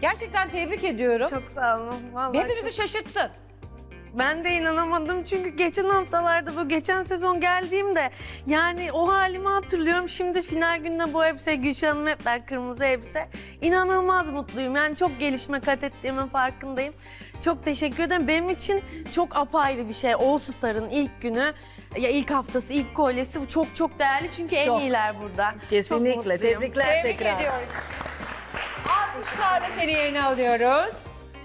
Gerçekten tebrik ediyorum. Çok sağ olun. Vallahi Hepimizi çok- şaşırttın. Ben de inanamadım çünkü geçen haftalarda bu geçen sezon geldiğimde yani o halimi hatırlıyorum. Şimdi final gününe bu elbise Gülşah Hanım hep der kırmızı elbise. İnanılmaz mutluyum. Yani çok gelişme kat ettiğimin farkındayım. Çok teşekkür ederim. Benim için çok apayrı bir şey. All Star'ın ilk günü, ya ilk haftası, ilk kolyesi bu çok çok değerli çünkü en Çok. iyiler burada. Çok Kesinlikle. Tebrikler Tebrik tekrar. ediyoruz. Alkışlarla seni yerine alıyoruz.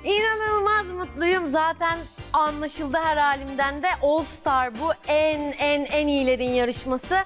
İnanılmaz mutluyum. Zaten anlaşıldı her halimden de All Star bu en en en iyilerin yarışması.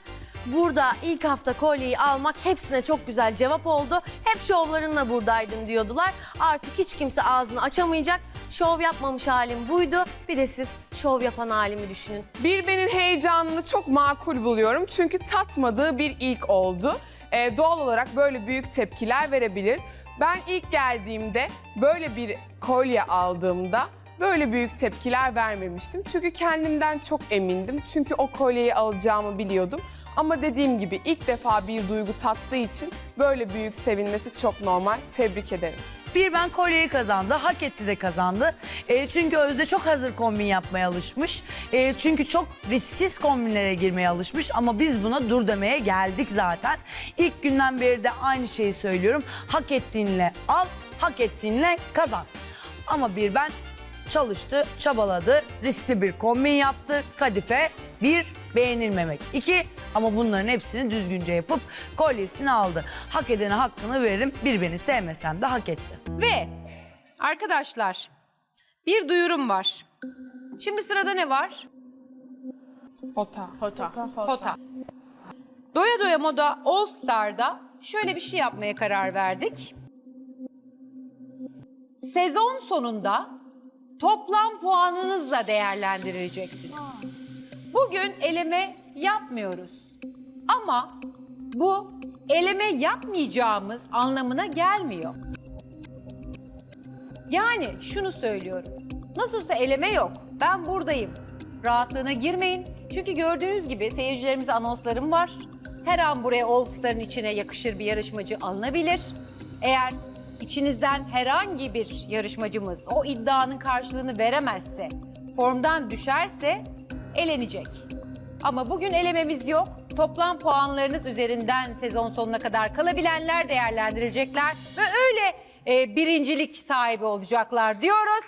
Burada ilk hafta kolyeyi almak hepsine çok güzel cevap oldu. Hep şovlarınla buradaydın diyordular. Artık hiç kimse ağzını açamayacak. Şov yapmamış halim buydu. Bir de siz şov yapan halimi düşünün. Bir benim heyecanını çok makul buluyorum. Çünkü tatmadığı bir ilk oldu. Ee, doğal olarak böyle büyük tepkiler verebilir. Ben ilk geldiğimde böyle bir kolye aldığımda böyle büyük tepkiler vermemiştim. Çünkü kendimden çok emindim. Çünkü o kolyeyi alacağımı biliyordum. Ama dediğim gibi ilk defa bir duygu tattığı için böyle büyük sevinmesi çok normal. Tebrik ederim. Bir ben kolyeyi kazandı, hak etti de kazandı. E, çünkü Özde çok hazır kombin yapmaya alışmış. E, çünkü çok risksiz kombinlere girmeye alışmış. Ama biz buna dur demeye geldik zaten. İlk günden beri de aynı şeyi söylüyorum. Hak ettiğinle al, hak ettiğinle kazan. Ama bir ben çalıştı, çabaladı, riskli bir kombin yaptı. Kadife bir, beğenilmemek. iki ama bunların hepsini düzgünce yapıp kolyesini aldı. Hak edene hakkını veririm. Bir beni sevmesem de hak etti. Ve arkadaşlar bir duyurum var. Şimdi sırada ne var? Pota. Pota. Pota. Doya Doya Moda All Star'da şöyle bir şey yapmaya karar verdik. Sezon sonunda toplam puanınızla değerlendireceksiniz. Bugün eleme yapmıyoruz. Ama bu eleme yapmayacağımız anlamına gelmiyor. Yani şunu söylüyorum. Nasılsa eleme yok. Ben buradayım. Rahatlığına girmeyin. Çünkü gördüğünüz gibi seyircilerimize anonslarım var. Her an buraya All Star'ın içine yakışır bir yarışmacı alınabilir. Eğer içinizden herhangi bir yarışmacımız o iddianın karşılığını veremezse, formdan düşerse elenecek. Ama bugün elememiz yok. Toplam puanlarınız üzerinden sezon sonuna kadar kalabilenler değerlendirilecekler ve öyle e, birincilik sahibi olacaklar diyoruz.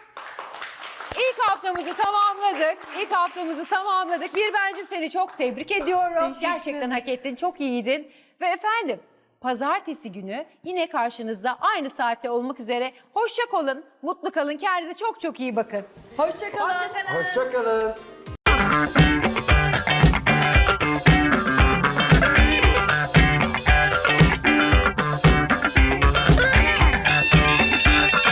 İlk haftamızı tamamladık. İlk haftamızı tamamladık. Bir bencim seni çok tebrik ediyorum. Gerçekten hak ettin. Çok iyiydin. Ve efendim pazartesi günü yine karşınızda aynı saatte olmak üzere. Hoşça kalın, mutlu kalın. Kendinize çok çok iyi bakın. Hoşça kalın. Hoşçakalın.